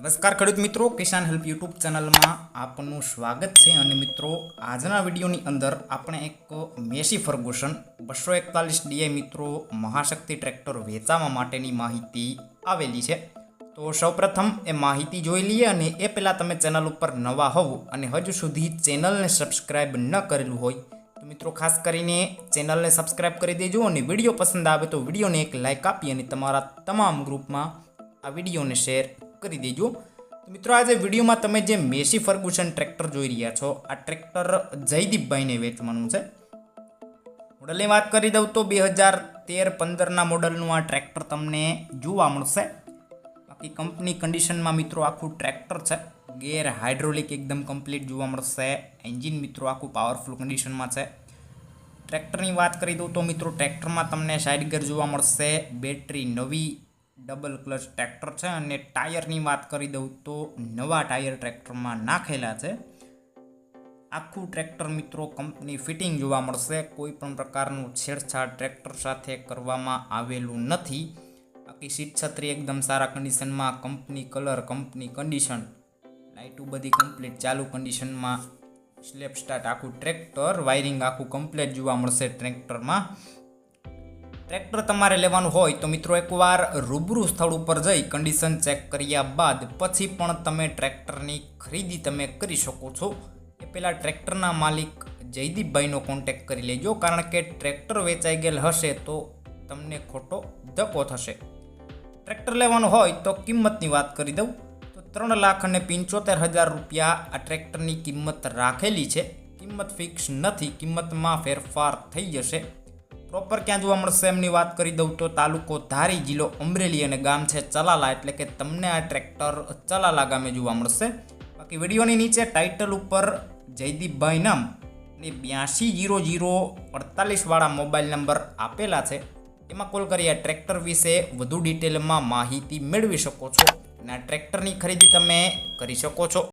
નમસ્કાર ખેડૂત મિત્રો, કિસાન હેલ્પ યુટ્યુબ ચેનલમાં આપનું સ્વાગત છે અને મિત્રો, આજના વિડીયોની અંદર આપણે એક મેસી ફર્ગુસન, બસો એકતાલીસ ડીઆઈ મિત્રો મહાશક્તિ ટ્રેક્ટર વેચાવા માટેની માહિતી આવેલી છે. તો સૌપ્રથમ એ માહિતી જોઈ લઈએ અને એ પહેલાં તમે ચેનલ ઉપર નવા હોવ અને હજુ સુધી ચેનલને સબસ્ક્રાઈબ ન કરેલું હોય, તો મિત્રો ખાસ કરીને ચેનલને સબસ્ક્રાઈબ કરી દેજો અને વીડિયો પસંદ આવે તો વિડીયોને એક લાઇક આપી અને તમારા તમામ ગ્રુપમાં આ વિડીયોને શેર કરી દેજો. મિત્રો, આજે વિડીયોમાં તમે જે મેસી ફર્ગુસન ટ્રેક્ટર જોઈ રહ્યા છો, આ ટ્રેક્ટર જયદીપભાઈને વેચવાનું છે. મોડલની વાત કરી દઉં તો બે હજાર તેર પંદરના મોડલનું આ ટ્રેક્ટર તમને જોવા મળશે. બાકી કંપની કન્ડિશનમાં મિત્રો આખું ટ્રેક્ટર છે. ગેર હાઇડ્રોલિક એકદમ કમ્પ્લીટ જોવા મળશે. એન્જિન મિત્રો આખું પાવરફુલ કન્ડિશનમાં છે. ટ્રેક્ટરની વાત કરી દઉં તો મિત્રો, ટ્રેક્ટરમાં તમને સાઇડ ગેર જોવા મળશે. બેટરી નવી ડબલ ક્લચ ટ્રેક્ટર છે અને ટાયરની વાત કરી દઉં તો નવા ટાયર ટ્રેક્ટરમાં નાખેલા છે. આખું ટ્રેક્ટર મિત્રો કંપની ફિટિંગ જોવા મળશે. કોઈ પણ પ્રકારનું છેડછાડ ટ્રેક્ટર સાથે કરવામાં આવેલું નથી. બાકી સીટ છત્રી એકદમ સારા કન્ડિશનમાં કંપની કલર કંપની કન્ડિશન લાઇટું બધી કમ્પ્લીટ ચાલુ કન્ડિશનમાં સ્લેપ સ્ટાર્ટ આખું ટ્રેક્ટર વાયરિંગ આખું કમ્પ્લીટ જોવા મળશે ટ્રેક્ટરમાં. ટ્રેક્ટર તમારે લેવાનું હોય તો મિત્રો એકવાર રૂબરૂ સ્થળ ઉપર જઈ કન્ડિશન ચેક કર્યા બાદ પછી પણ તમે ટ્રેક્ટરની ખરીદી તમે કરી શકો છો. એ પહેલાં ટ્રેક્ટરના માલિક જયદીપભાઈનો કોન્ટેક્ટ કરી લેજો. કારણ કે ટ્રેક્ટર વેચાઈ ગયેલ હશે તો તમને ખોટો ધક્કો થશે. ટ્રેક્ટર લેવાનું હોય તો કિંમતની વાત કરી દઉં. તો ત્રણ લાખ અને પંચોતેર હજાર રૂપિયા આ ટ્રેક્ટરની કિંમત રાખેલી છે. કિંમત ફિક્સ નથી. કિંમતમાં ફેરફાર થઈ જશે. પ્રોપર ક્યાં જોવા મળશે એમની વાત કરી દઉં તો તાલુકો ધારી જિલ્લો અમરેલી અને ગામ છે ચલાલા, એટલે કે તમને આ ટ્રેક્ટર ચલાલા ગામે જોવા મળશે. બાકી વિડીયોની નીચે ટાઇટલ ઉપર જયદીપભાઈ નામ ને બ્યાસી જીરો જીરો અડતાલીસવાળા મોબાઈલ નંબર આપેલા છે. એમાં કોલ કરી આ ટ્રેક્ટર વિશે વધુ ડિટેલમાં માહિતી મેળવી શકો છો અને આ ટ્રેક્ટરની ખરીદી તમે કરી શકો છો.